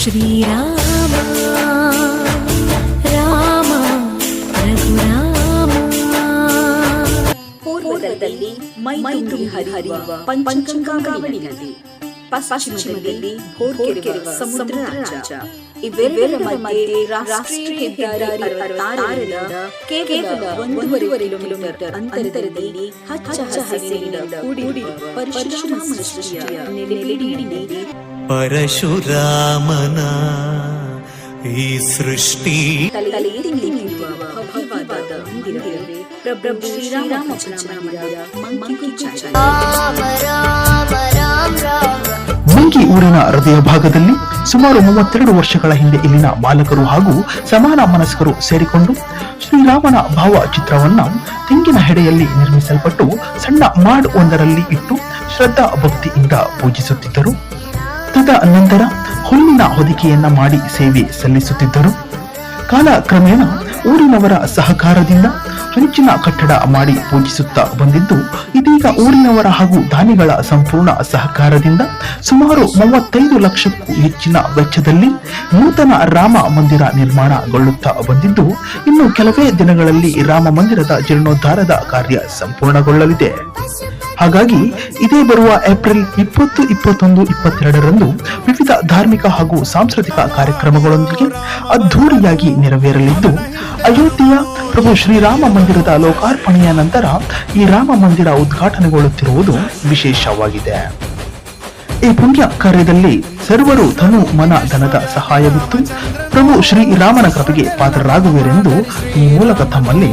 ಶ್ರೀರಾಮ ರಾಮ ರಘುರಾಮ ಪೂರ್ವದಲ್ಲಿ ಮೈ ತುಂಬಿ ಹರಿಯುವ ಪಂಚಗಂಗಾವಳಿ ನದಿ ಪಶ್ಚಿಮದಲ್ಲಿ ಭೋರ್ಕೆರೆವ ಸಮುದ್ರ ರಾಜ್ಯ. ಇವೆರಡರ ಮಧ್ಯೆ ರಾಷ್ಟ್ರೀಯ ಹೆದ್ದಾರಿ ಅರವತ್ತಾರರಿಂದ ಕೇವಲ ಒಂದೂವರೆ ಕಿಲೋಮೀಟರ್ ಅಂತರದಲ್ಲಿ ಹಚ್ಚ ಹಸಿರಿನಿಂದ ಕೂಡಿರುವ ಪರಶುರಾಮ ಸೃಷ್ಟಿಯ ಪರಶುರಾಮನ ಈ ಸೃಷ್ಟಿ ಪ್ರಭು ಶ್ರೀರಾಮಚಂದ್ರ ಮಂಕಿ ಚಾಚಲ ಮಂಗಿ ಊರಿನ ಹೃದಯ ಭಾಗದಲ್ಲಿ ಸುಮಾರು ಮೂವತ್ತೆರಡು ವರ್ಷಗಳ ಹಿಂದೆ ಇಲ್ಲಿನ ಬಾಲಕರು ಹಾಗೂ ಸಮಾನ ಮನಸ್ಕರು ಸೇರಿಕೊಂಡು ಶ್ರೀರಾಮನ ಭಾವಚಿತ್ರವನ್ನ ತೆಂಗಿನ ಹೆಡೆಯಲ್ಲಿ ನಿರ್ಮಿಸಲ್ಪಟ್ಟು ಸಣ್ಣ ಮಾಡ್ ಒಂದರಲ್ಲಿ ಇಟ್ಟು ಶ್ರದ್ಧಾ ಭಕ್ತಿಯಿಂದ ಪೂಜಿಸುತ್ತಿದ್ದರು. ತದನಂತರ ಹುಲ್ಲಿನ ಹೊದಿಕೆಯನ್ನ ಮಾಡಿ ಸೇವೆ ಸಲ್ಲಿಸುತ್ತಿದ್ದರು. ಕಾಲಕ್ರಮೇಣ ಊರಿನವರ ಸಹಕಾರದಿಂದ ಹಂಚಿನ ಕಟ್ಟಡ ಮಾಡಿ ಪೂಜಿಸುತ್ತಾ ಬಂದಿದ್ದು, ಇದೀಗ ಊರಿನವರ ಹಾಗೂ ದಾನಿಗಳ ಸಂಪೂರ್ಣ ಸಹಕಾರದಿಂದ ಸುಮಾರು ಮೂವತ್ತೈದು ಲಕ್ಷಕ್ಕೂ ಹೆಚ್ಚಿನ ವೆಚ್ಚದಲ್ಲಿ ನೂತನ ರಾಮ ಮಂದಿರ ನಿರ್ಮಾಣಗೊಳ್ಳುತ್ತಾ ಬಂದಿದ್ದು, ಇನ್ನು ಕೆಲವೇ ದಿನಗಳಲ್ಲಿ ರಾಮ ಮಂದಿರದ ಜೀರ್ಣೋದ್ಧಾರದ ಕಾರ್ಯ ಸಂಪೂರ್ಣಗೊಳ್ಳಲಿದೆ. ಹಾಗಾಗಿ ಇದೇ ಬರುವ ಏಪ್ರಿಲ್ ಇಪ್ಪತ್ತು, ಇಪ್ಪತ್ತೊಂದು, ಇಪ್ಪತ್ತೆರಡರಂದು ವಿವಿಧ ಧಾರ್ಮಿಕ ಹಾಗೂ ಸಾಂಸ್ಕೃತಿಕ ಕಾರ್ಯಕ್ರಮಗಳೊಂದಿಗೆ ಅದ್ಧೂರಿಯಾಗಿ ನೆರವೇರಲಿದ್ದು, ಅಯೋಧ್ಯೆಯ ಪ್ರಭು ಶ್ರೀರಾಮ ಮಂದಿರದ ಲೋಕಾರ್ಪಣೆಯ ನಂತರ ಈ ರಾಮ ಮಂದಿರ ಉದ್ಘಾಟನೆಗೊಳ್ಳುತ್ತಿರುವುದು ವಿಶೇಷವಾಗಿದೆ. ಈ ಪುಣ್ಯ ಕಾರ್ಯದಲ್ಲಿ ಸರ್ವರು ತನು ಮನ ಧನದ ಸಹಾಯವಿತ್ತು. ಪ್ರಭು ಶ್ರೀರಾಮನ ಕೃಪೆಗೆ ಪಾತ್ರರಾಗುವರೆಂದು ಈ ಮೂಲಕ ತಮ್ಮಲ್ಲಿ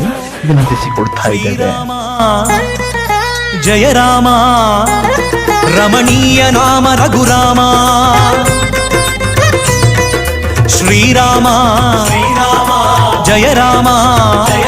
ವಿನಂತಿಸಿಕೊಡ್ತಾ ಇದ್ದೇವೆ. ರಾಮ ಜಯ ರಾಮ ರಮಣೀಯ ನಾಮ ರಘುರಾಮ ಶ್ರೀರಾಮ ಶ್ರೀರಾಮ ಜಯ ರಾಮ ಜಯ